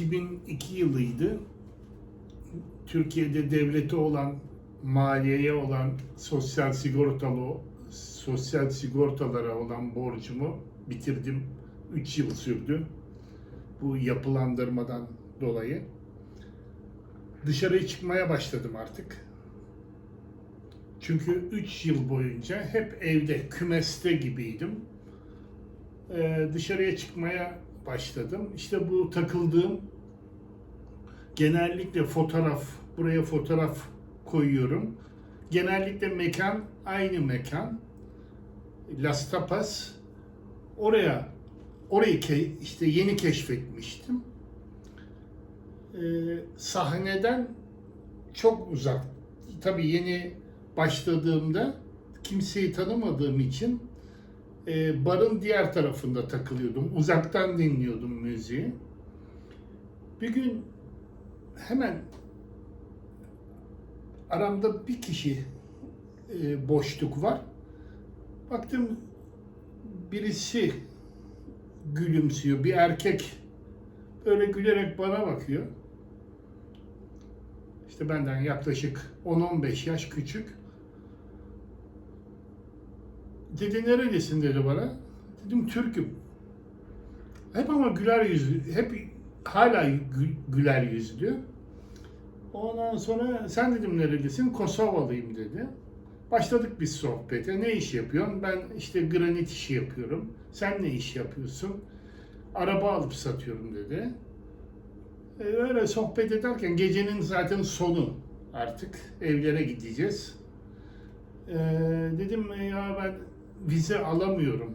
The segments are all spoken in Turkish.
2002 yılıydı. Türkiye'de devlete olan, maliyeye olan sosyal sigortalı sosyal sigortalara olan borcumu bitirdim. 3 yıl sürdü. Bu yapılandırmadan dolayı. Dışarıya çıkmaya başladım artık. Çünkü 3 yıl boyunca hep evde, kümeste gibiydim. Ee, dışarıya çıkmaya başladım. İşte bu takıldığım genellikle fotoğraf, buraya fotoğraf koyuyorum. Genellikle mekan aynı mekan. Las Tapas. Oraya orayı ke- işte yeni keşfetmiştim. Ee, sahneden çok uzak. Tabii yeni başladığımda kimseyi tanımadığım için e, barın diğer tarafında takılıyordum. Uzaktan dinliyordum müziği. Bir gün hemen aramda bir kişi e, boşluk var. Baktım birisi gülümsüyor. Bir erkek böyle gülerek bana bakıyor. İşte benden yaklaşık 10-15 yaş küçük. Dedi nerelisin dedi bana. Dedim Türk'üm. Hep ama güler yüzlü, hep hala gü- güler yüzlü. Ondan sonra sen dedim nerelisin? Kosovalıyım dedi. Başladık biz sohbete. Ne iş yapıyorsun? Ben işte granit işi yapıyorum. Sen ne iş yapıyorsun? Araba alıp satıyorum dedi. E, öyle sohbet ederken gecenin zaten sonu artık evlere gideceğiz. E, dedim "E, ya ben vize alamıyorum.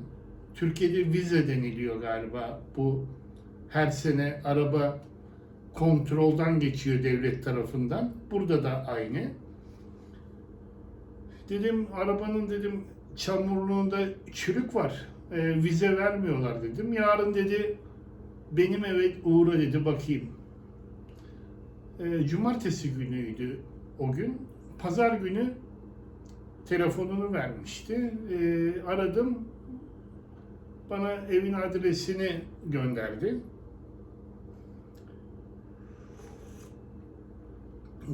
Türkiye'de vize deniliyor galiba. Bu her sene araba kontroldan geçiyor devlet tarafından. Burada da aynı. Dedim arabanın dedim çamurluğunda çürük var. E, vize vermiyorlar dedim. Yarın dedi benim eve uğra dedi bakayım. E, cumartesi günüydü o gün. Pazar günü telefonunu vermişti. E, aradım. Bana evin adresini gönderdi.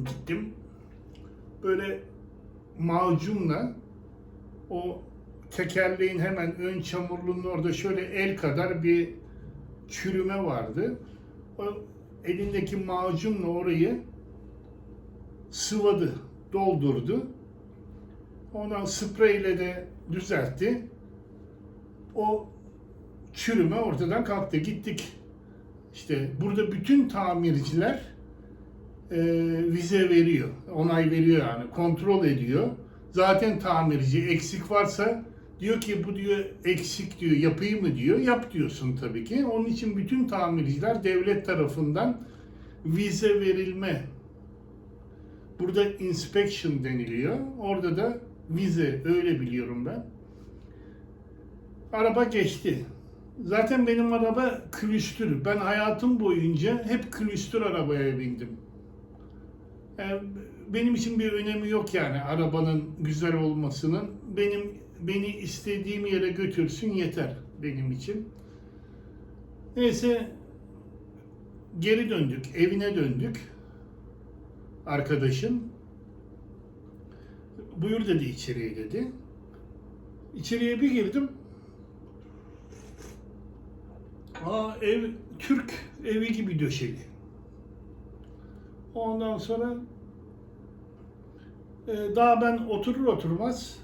Gittim. Böyle macunla o tekerleğin hemen ön çamurluğunun orada şöyle el kadar bir çürüme vardı. O elindeki macunla orayı sıvadı, doldurdu. Ondan spreyle de düzeltti. O çürüme ortadan kalktı. Gittik. İşte burada bütün tamirciler e, vize veriyor. Onay veriyor yani. Kontrol ediyor. Zaten tamirci eksik varsa diyor ki bu diyor eksik diyor yapayım mı diyor. Yap diyorsun tabii ki. Onun için bütün tamirciler devlet tarafından vize verilme Burada inspection deniliyor. Orada da vize öyle biliyorum ben. Araba geçti. Zaten benim araba külüstür. Ben hayatım boyunca hep külüstür arabaya bindim. Yani benim için bir önemi yok yani arabanın güzel olmasının. Benim beni istediğim yere götürsün yeter benim için. Neyse geri döndük, evine döndük. Arkadaşım buyur dedi içeriye dedi. İçeriye bir girdim. Aa ev Türk evi gibi döşeli. Ondan sonra e, daha ben oturur oturmaz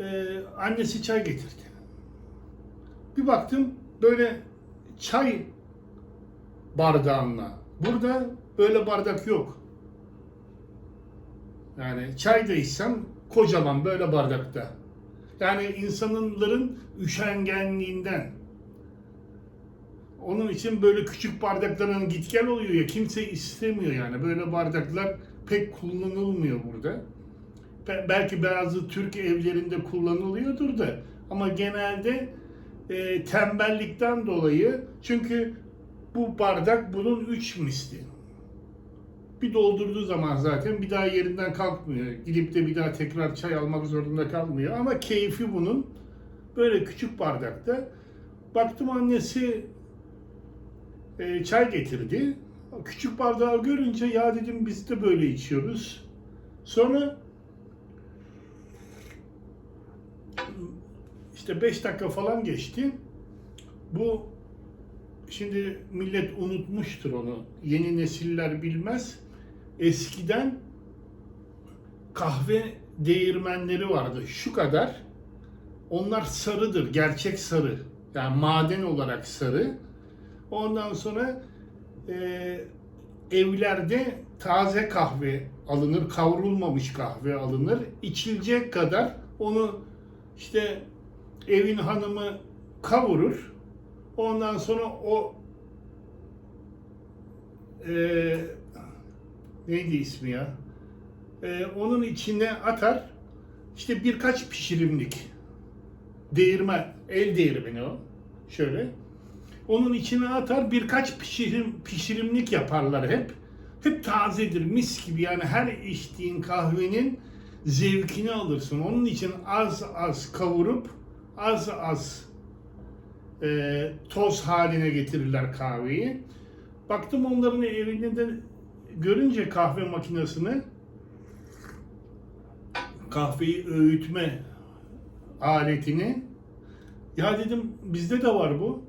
e, annesi çay getirdi. Bir baktım böyle çay bardağına. Burada böyle bardak yok. Yani çay da içsem kocaman böyle bardakta. Yani insanların üşengenliğinden. Onun için böyle küçük bardakların git gel oluyor ya kimse istemiyor yani. Böyle bardaklar pek kullanılmıyor burada. Be- belki bazı Türk evlerinde kullanılıyordur da ama genelde e, tembellikten dolayı çünkü bu bardak bunun üç misli. Bir doldurduğu zaman zaten bir daha yerinden kalkmıyor. Gidip de bir daha tekrar çay almak zorunda kalmıyor. Ama keyfi bunun böyle küçük bardakta. Baktım annesi e, çay getirdi. Küçük bardağı görünce ya dedim biz de böyle içiyoruz. Sonra işte 5 dakika falan geçti. Bu şimdi millet unutmuştur onu. Yeni nesiller bilmez. Eskiden kahve değirmenleri vardı. Şu kadar. Onlar sarıdır. Gerçek sarı. Yani maden olarak sarı. Ondan sonra e, evlerde taze kahve alınır. Kavrulmamış kahve alınır. İçilecek kadar onu işte evin hanımı kavurur. Ondan sonra o e, neydi ismi ya? E, onun içine atar. İşte birkaç pişirimlik değirmen, el değirmeni o. Şöyle. Onun içine atar birkaç pişirim, pişirimlik yaparlar hep. Hep tazedir, mis gibi. Yani her içtiğin kahvenin zevkini alırsın. Onun için az az kavurup az az e, toz haline getirirler kahveyi. Baktım onların evinde de görünce kahve makinesini kahveyi öğütme aletini ya dedim bizde de var bu.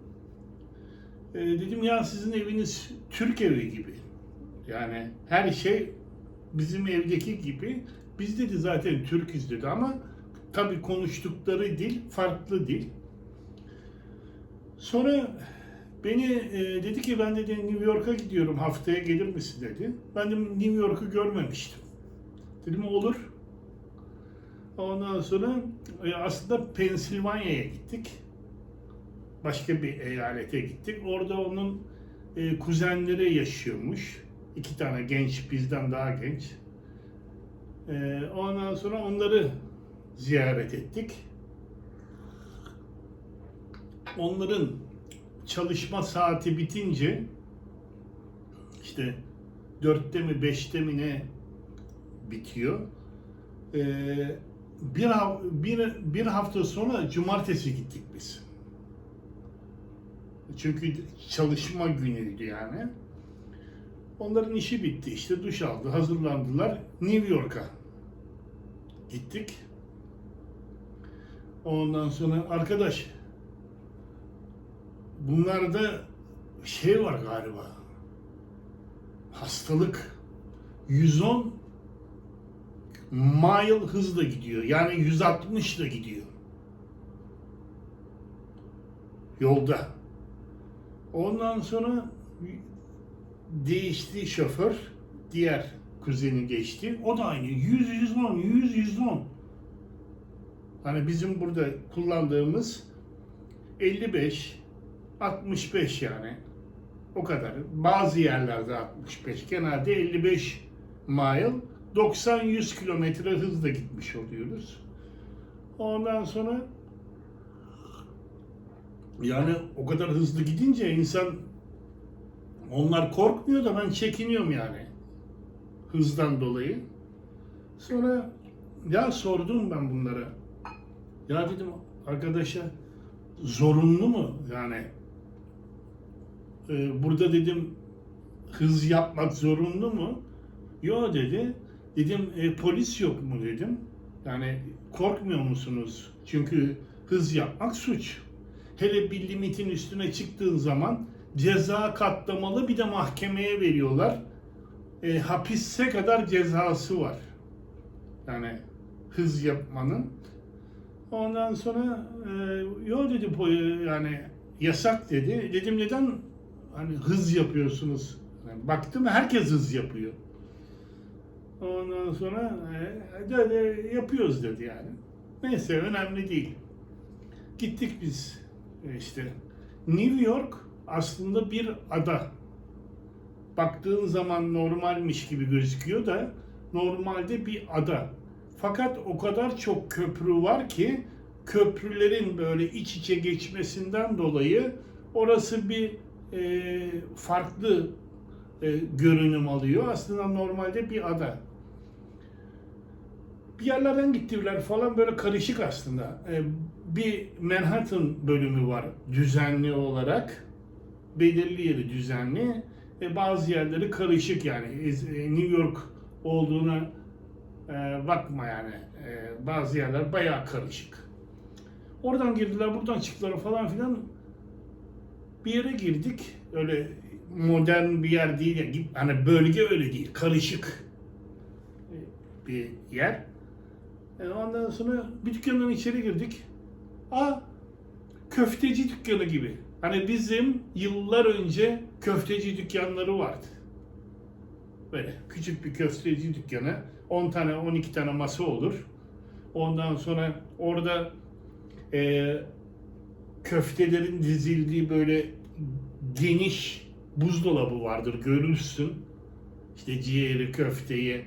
E, dedim ya sizin eviniz Türk evi gibi. Yani her şey bizim evdeki gibi. Biz dedi zaten Türk'üz dedi ama tabii konuştukları dil farklı dil. Sonra beni e, dedi ki ben dedi New York'a gidiyorum haftaya gelir misin dedi. Ben de New York'u görmemiştim. Dedim olur. Ondan sonra e, aslında Pensilvanya'ya gittik. Başka bir eyalete gittik. Orada onun e, kuzenleri yaşıyormuş. İki tane genç, bizden daha genç. E, ondan sonra onları ziyaret ettik. Onların çalışma saati bitince işte dörtte mi beşte mi ne bitiyor. Ee, bir, bir, bir hafta sonra cumartesi gittik biz. Çünkü çalışma günüydü yani. Onların işi bitti işte duş aldı, hazırlandılar. New York'a gittik. Ondan sonra arkadaş bunlarda şey var galiba. Hastalık 110 mile hızla gidiyor. Yani 160 da gidiyor. Yolda. Ondan sonra değişti şoför. Diğer kuzeni geçti. O da aynı. 100 110 100 110. Hani bizim burada kullandığımız 55 65 yani. O kadar. Bazı yerlerde 65. Genelde 55 mile 90-100 kilometre hızla gitmiş oluyoruz. Ondan sonra yani o kadar hızlı gidince insan onlar korkmuyor da ben çekiniyorum yani. Hızdan dolayı. Sonra ya sordum ben bunlara. Ya dedim arkadaşa zorunlu mu yani e, burada dedim hız yapmak zorunlu mu? Yo dedi. Dedim e, polis yok mu dedim. Yani korkmuyor musunuz? Çünkü hız yapmak suç. Hele bir limitin üstüne çıktığın zaman ceza katlamalı bir de mahkemeye veriyorlar. E, hapisse kadar cezası var. Yani hız yapmanın. Ondan sonra e, yo dedi yani yasak dedi. Dedim neden hani hız yapıyorsunuz? Yani baktım herkes hız yapıyor. Ondan sonra e, de, de yapıyoruz dedi yani. Neyse önemli değil. Gittik biz e, işte. New York aslında bir ada. Baktığın zaman normalmiş gibi gözüküyor da normalde bir ada. Fakat o kadar çok köprü var ki köprülerin böyle iç içe geçmesinden dolayı orası bir e, farklı e, görünüm alıyor. Aslında normalde bir ada. Bir yerlerden gittiler falan böyle karışık aslında. E, bir Manhattan bölümü var düzenli olarak. belirli yeri düzenli. E, bazı yerleri karışık yani. E, New York olduğuna e, bakma yani. E, bazı yerler bayağı karışık. Oradan girdiler, buradan çıktılar falan filan. Bir yere girdik. Öyle modern bir yer değil. Yani. Hani bölge öyle değil. Karışık bir yer. E, ondan sonra bir dükkandan içeri girdik. Aa, köfteci dükkanı gibi. Hani bizim yıllar önce köfteci dükkanları vardı. Böyle küçük bir köfteci dükkanı. 10 tane 12 tane masa olur. Ondan sonra orada e, köftelerin dizildiği böyle geniş buzdolabı vardır görürsün. İşte ciğeri, köfteyi,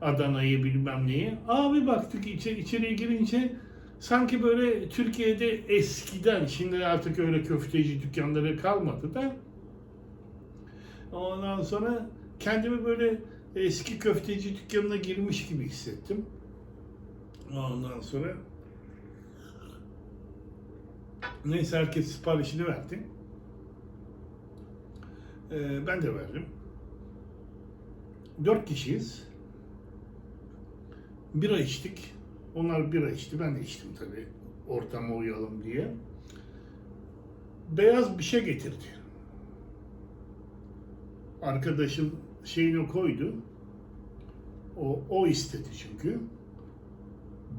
Adana'yı bilmem neyi. Abi baktık içeri, içeriye girince sanki böyle Türkiye'de eskiden, şimdi artık öyle köfteci dükkanları kalmadı da ondan sonra kendimi böyle eski köfteci dükkanına girmiş gibi hissettim. Ondan sonra neyse herkes siparişini verdi. Ee, ben de verdim. Dört kişiyiz. Bira içtik. Onlar bira içti. Ben de içtim tabii. Ortama uyalım diye. Beyaz bir şey getirdi. Arkadaşım şeyini koydu. O, o istedi çünkü.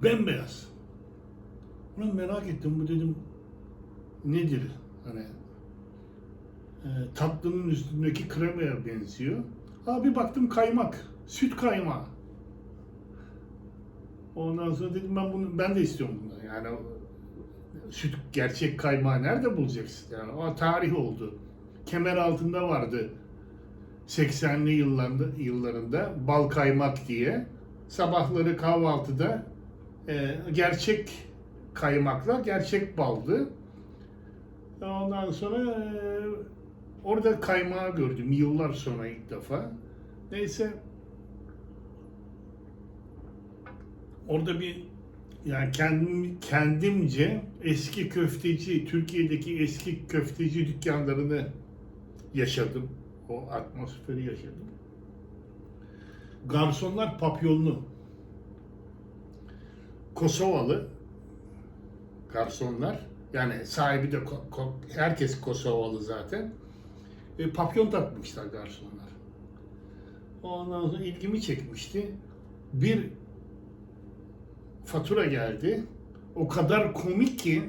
Bembeyaz. Ulan merak ettim bu dedim nedir? Hani e, tatlının üstündeki kremaya benziyor. Abi baktım kaymak. Süt kaymağı. Ondan sonra dedim ben bunu ben de istiyorum bunu. Yani süt gerçek kaymağı nerede bulacaksın? Yani o tarih oldu. Kemer altında vardı 80'li yıllarında, yıllarında bal kaymak diye. Sabahları kahvaltıda e, gerçek kaymakla gerçek baldı. Ondan sonra e, orada kaymağı gördüm yıllar sonra ilk defa. Neyse orada bir yani kendim kendimce eski köfteci Türkiye'deki eski köfteci dükkanlarını yaşadım. O atmosferi yaşadım. Garsonlar papyonlu. Kosovalı garsonlar. Yani sahibi de ko- ko- herkes Kosovalı zaten. E, papyon takmışlar garsonlar. Ondan sonra ilgimi çekmişti. Bir fatura geldi. O kadar komik ki,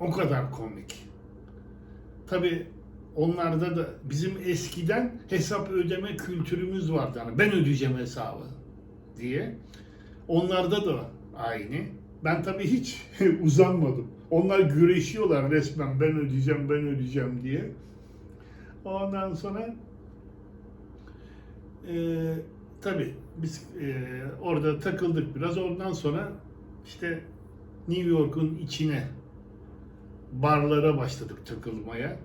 o kadar komik. Tabi onlarda da bizim eskiden hesap ödeme kültürümüz vardı. Yani ben ödeyeceğim hesabı diye. Onlarda da aynı. Ben tabii hiç uzanmadım. Onlar güreşiyorlar resmen ben ödeyeceğim, ben ödeyeceğim diye. Ondan sonra e, tabii biz e, orada takıldık biraz. Ondan sonra işte New York'un içine barlara başladık takılmaya.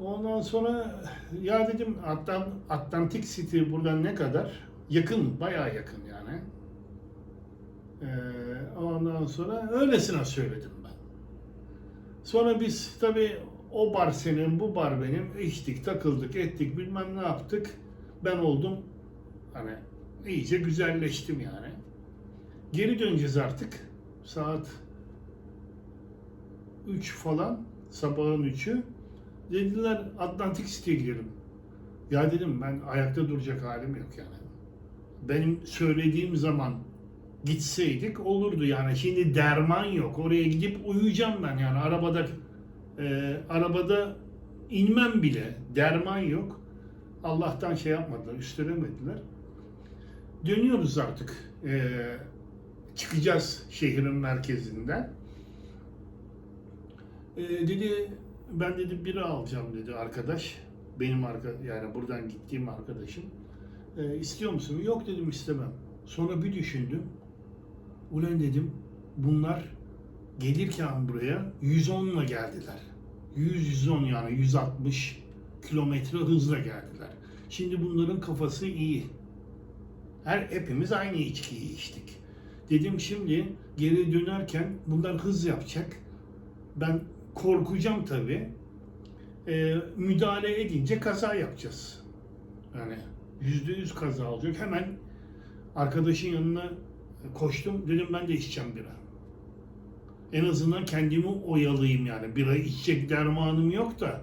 Ondan sonra ya dedim Atlant Atlantic City buradan ne kadar? Yakın, bayağı yakın yani. Ee, ondan sonra öylesine söyledim ben. Sonra biz tabii o bar senin, bu bar benim. içtik, takıldık, ettik, bilmem ne yaptık. Ben oldum hani iyice güzelleştim yani. Geri döneceğiz artık. Saat 3 falan, sabahın 3'ü. Dediler Atlantic City'ye gidelim. Ya dedim ben ayakta duracak halim yok yani. Benim söylediğim zaman gitseydik olurdu yani. Şimdi derman yok. Oraya gidip uyuyacağım ben yani arabada e, arabada inmem bile. Derman yok. Allah'tan şey yapmadılar, üstlenemediler. Dönüyoruz artık. E, çıkacağız şehrin merkezinden. E, dedi ben dedi biri alacağım dedi arkadaş. Benim arka yani buradan gittiğim arkadaşım. E, istiyor musun? Yok dedim istemem. Sonra bir düşündüm. Ulan dedim bunlar gelirken buraya 110 ile geldiler. 100-110 yani 160 kilometre hızla geldiler. Şimdi bunların kafası iyi. Her hepimiz aynı içkiyi içtik. Dedim şimdi geri dönerken bunlar hız yapacak. Ben korkacağım tabii. e, müdahale edince kaza yapacağız. Yani yüzde yüz kaza olacak. Hemen arkadaşın yanına koştum. Dedim ben de içeceğim bira. En azından kendimi oyalayayım yani. Bira içecek dermanım yok da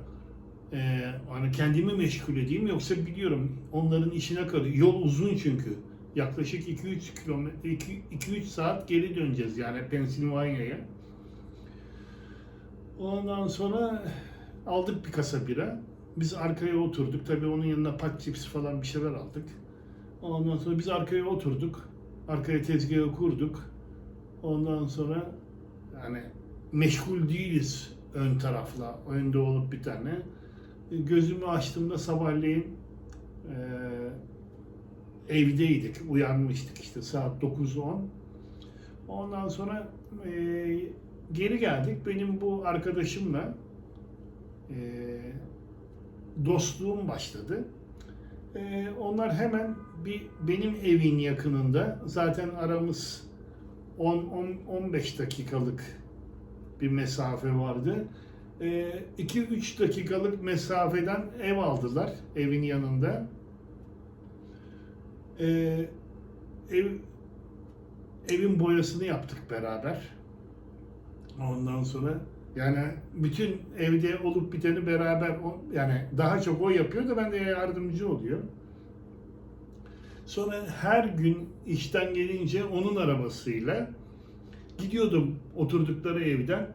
e, hani kendimi meşgul edeyim yoksa biliyorum onların işine kalıyor. Yol uzun çünkü. Yaklaşık 2-3 kilometre 2-3 saat geri döneceğiz yani Pensilvanya'ya. Ondan sonra aldık bir kasa bira. Biz arkaya oturduk. Tabii onun yanına pat cips falan bir şeyler aldık. Ondan sonra biz arkaya oturduk. Arkaya tezgahı kurduk. Ondan sonra yani meşgul değiliz ön tarafla. Önde olup bir tane. Gözümü açtığımda sabahleyin eee evdeydik. Uyanmıştık işte saat 9-10. Ondan sonra eee, geri geldik. Benim bu arkadaşımla eee, dostluğum başladı. Eee, onlar hemen bir benim evin yakınında zaten aramız 10-15 dakikalık bir mesafe vardı. 2-3 dakikalık mesafeden ev aldılar evin yanında. Ee, ev evin boyasını yaptık beraber. Ondan sonra yani bütün evde olup biteni beraber o- yani daha çok o yapıyor da ben de yardımcı oluyor. Sonra her gün işten gelince onun arabasıyla gidiyordum oturdukları evden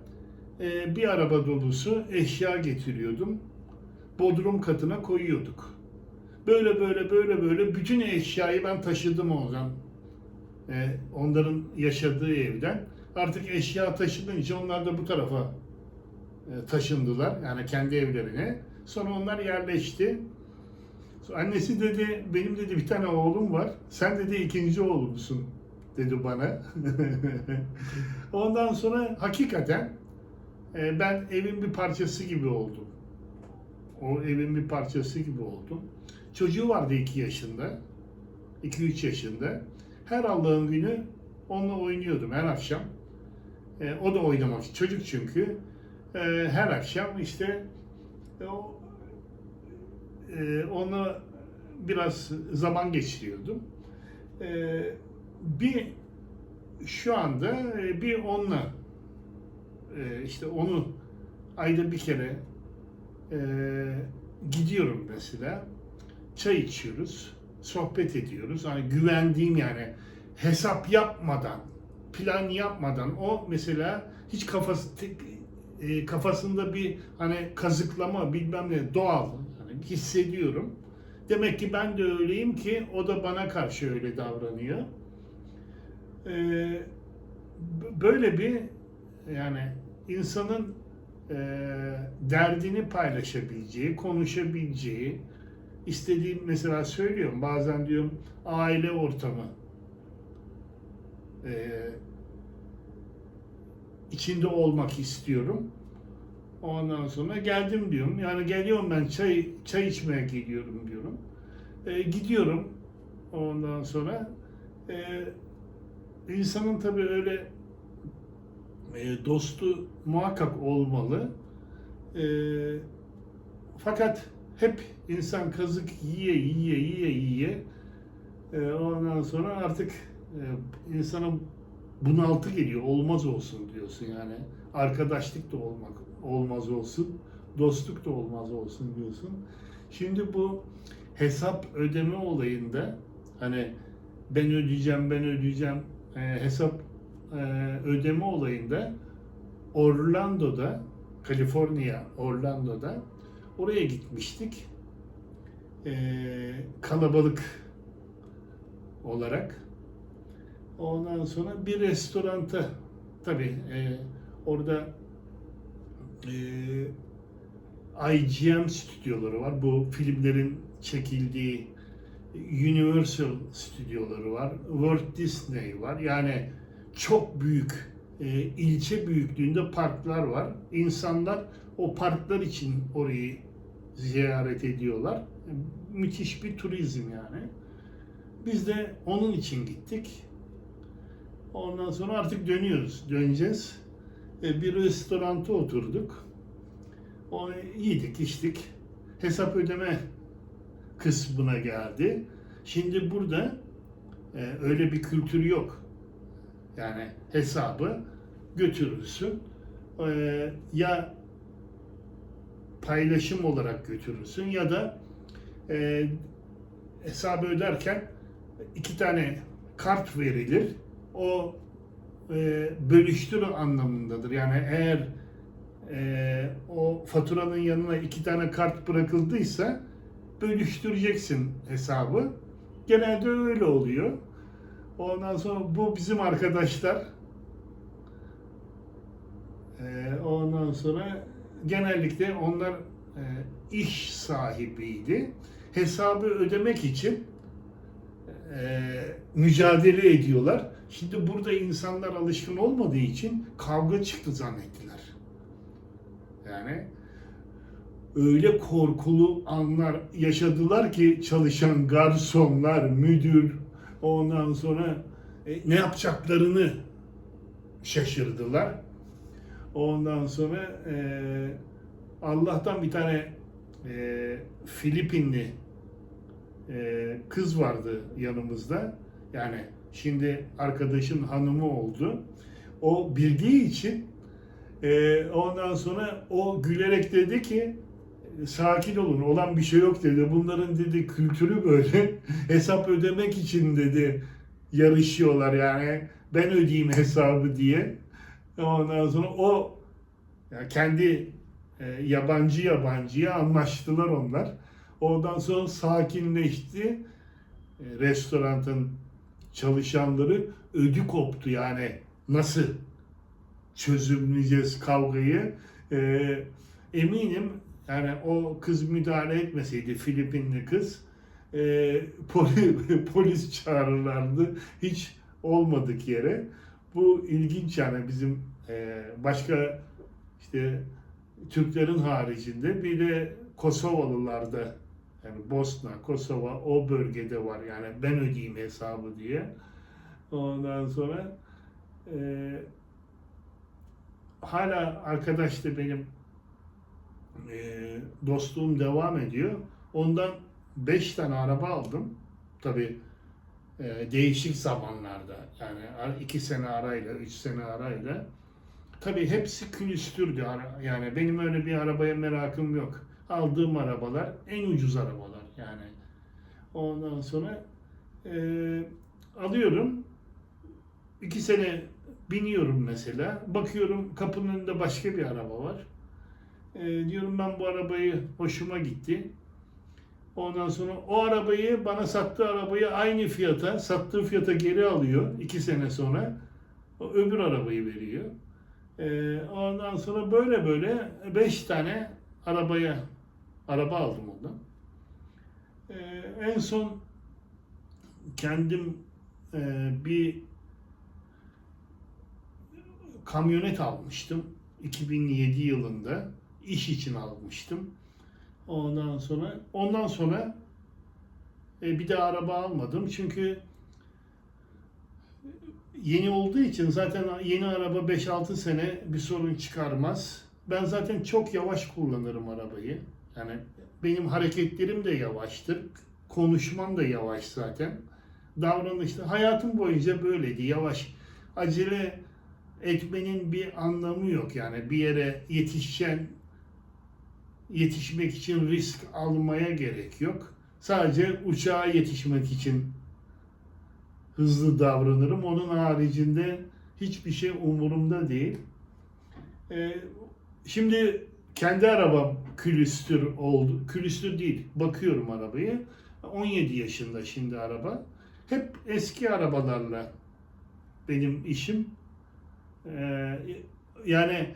Ee, bir araba dolusu eşya getiriyordum. Bodrum katına koyuyorduk. Böyle böyle böyle böyle bütün eşyayı ben taşıdım oradan. Ee, onların yaşadığı evden. Artık eşya taşınınca onlar da bu tarafa taşındılar. Yani kendi evlerine. Sonra onlar yerleşti. Annesi dedi, benim dedi bir tane oğlum var. Sen dedi ikinci oğlumsun dedi bana. Ondan sonra hakikaten e, ben evin bir parçası gibi oldum. O evin bir parçası gibi oldum. Çocuğu vardı 2 yaşında. 2-3 yaşında. Her Allah'ın günü onunla oynuyordum her akşam. E, o da oynamak. Çocuk çünkü. E, her akşam işte e, o, e, onunla biraz zaman geçiriyordum. E, bir şu anda e, bir onunla e, işte onu ayda bir kere e, gidiyorum mesela. Çay içiyoruz, sohbet ediyoruz. Hani güvendiğim yani hesap yapmadan, plan yapmadan o mesela hiç kafası e, kafasında bir hani kazıklama bilmem ne doğal hani hissediyorum. Demek ki ben de öyleyim ki o da bana karşı öyle davranıyor. Ee, böyle bir yani insanın e, derdini paylaşabileceği, konuşabileceği, istediğim mesela söylüyorum bazen diyorum aile ortamı e, içinde olmak istiyorum. Ondan sonra geldim diyorum. Yani geliyorum ben çay çay içmeye geliyorum diyorum. E, gidiyorum. Ondan sonra e, insanın tabii öyle e, dostu muhakkak olmalı. E, fakat hep insan kazık yiye yiye yiye yiye e, ondan sonra artık e, insana bunaltı geliyor. Olmaz olsun diyorsun yani. Arkadaşlık da olmak olmaz olsun. Dostluk da olmaz olsun diyorsun. Şimdi bu hesap ödeme olayında hani ben ödeyeceğim ben ödeyeceğim e, hesap e, ödeme olayında Orlando'da Kaliforniya Orlando'da oraya gitmiştik. E, kalabalık olarak. Ondan sonra bir restoranta tabii e, orada e, IGM stüdyoları var. Bu filmlerin çekildiği Universal stüdyoları var. Walt Disney var. Yani çok büyük e, ilçe büyüklüğünde parklar var. İnsanlar o parklar için orayı ziyaret ediyorlar. Müthiş bir turizm yani. Biz de onun için gittik. Ondan sonra artık dönüyoruz, döneceğiz. E, bir restoranta oturduk. Onu yedik, içtik. Hesap ödeme kısmına geldi. Şimdi burada e, öyle bir kültür yok. Yani hesabı götürürsün. E, ya paylaşım olarak götürürsün ya da e, hesabı öderken iki tane kart verilir. O e, bölüştür anlamındadır. Yani eğer e, o faturanın yanına iki tane kart bırakıldıysa bölüştüreceksin hesabı. Genelde öyle oluyor. Ondan sonra bu bizim arkadaşlar. E, ondan sonra genellikle onlar e, iş sahibiydi. Hesabı ödemek için e, mücadele ediyorlar. Şimdi burada insanlar alışkın olmadığı için kavga çıktı zannettiler. Yani öyle korkulu anlar yaşadılar ki çalışan garsonlar, müdür, ondan sonra e, ne yapacaklarını şaşırdılar. Ondan sonra e, Allah'tan bir tane e, Filipinli e, kız vardı yanımızda. Yani şimdi arkadaşın hanımı oldu. O bildiği için e, ondan sonra o gülerek dedi ki sakin olun olan bir şey yok dedi. Bunların dedi kültürü böyle hesap ödemek için dedi yarışıyorlar yani ben ödeyeyim hesabı diye. Ondan sonra o yani kendi e, yabancı yabancıya anlaştılar onlar. Ondan sonra sakinleşti. E, restoranın çalışanları ödü koptu yani nasıl çözümleyeceğiz kavgayı. E, eminim yani o kız müdahale etmeseydi Filipinli kız e, poli, polis çağırırlardı hiç olmadık yere. Bu ilginç yani bizim e, başka işte Türklerin haricinde bir de Kosovalılarda yani Bosna, Kosova o bölgede var yani ben ödeyeyim hesabı diye. Ondan sonra e, hala arkadaş da benim e, dostluğum devam ediyor. Ondan 5 tane araba aldım. Tabi e, değişik zamanlarda yani 2 sene arayla, 3 sene arayla. Tabii hepsi külüstürdü. Yani benim öyle bir arabaya merakım yok. Aldığım arabalar en ucuz arabalar yani. Ondan sonra eee, alıyorum. iki sene biniyorum mesela. Bakıyorum kapının önünde başka bir araba var. Eee, diyorum ben bu arabayı hoşuma gitti. Ondan sonra o arabayı bana sattığı arabayı aynı fiyata, sattığı fiyata geri alıyor iki sene sonra. O öbür arabayı veriyor. Ee, ondan sonra böyle böyle beş tane arabaya araba aldım ondan. Ee, en son kendim e, bir kamyonet almıştım. 2007 yılında iş için almıştım. Ondan sonra ondan sonra e, bir de araba almadım çünkü yeni olduğu için zaten yeni araba 5-6 sene bir sorun çıkarmaz. Ben zaten çok yavaş kullanırım arabayı. Yani benim hareketlerim de yavaştır. Konuşmam da yavaş zaten. Davranışta hayatım boyunca böyleydi. Yavaş. Acele etmenin bir anlamı yok. Yani bir yere yetişeceksin yetişmek için risk almaya gerek yok. Sadece uçağa yetişmek için hızlı davranırım. Onun haricinde hiçbir şey umurumda değil. Ee, şimdi kendi arabam külüstür oldu. Külüstür değil. Bakıyorum arabayı. 17 yaşında şimdi araba. Hep eski arabalarla benim işim. Ee, yani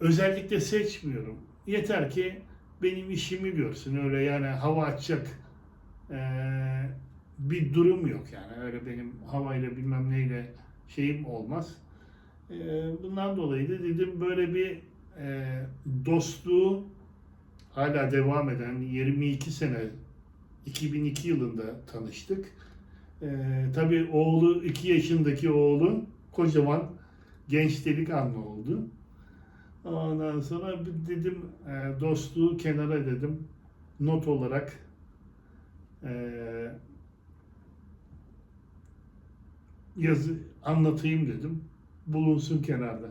özellikle seçmiyorum. Yeter ki benim işimi görsün. Öyle yani hava açacak ee, bir durum yok yani. Öyle benim havayla bilmem neyle şeyim olmaz. Ee, bundan dolayı da dedim böyle bir e, dostluğu hala devam eden 22 sene 2002 yılında tanıştık. Ee, tabii oğlu 2 yaşındaki oğlu kocaman genç delikanlı oldu. Ondan sonra dedim e, dostluğu kenara dedim. Not olarak e, yazı anlatayım dedim. Bulunsun kenarda.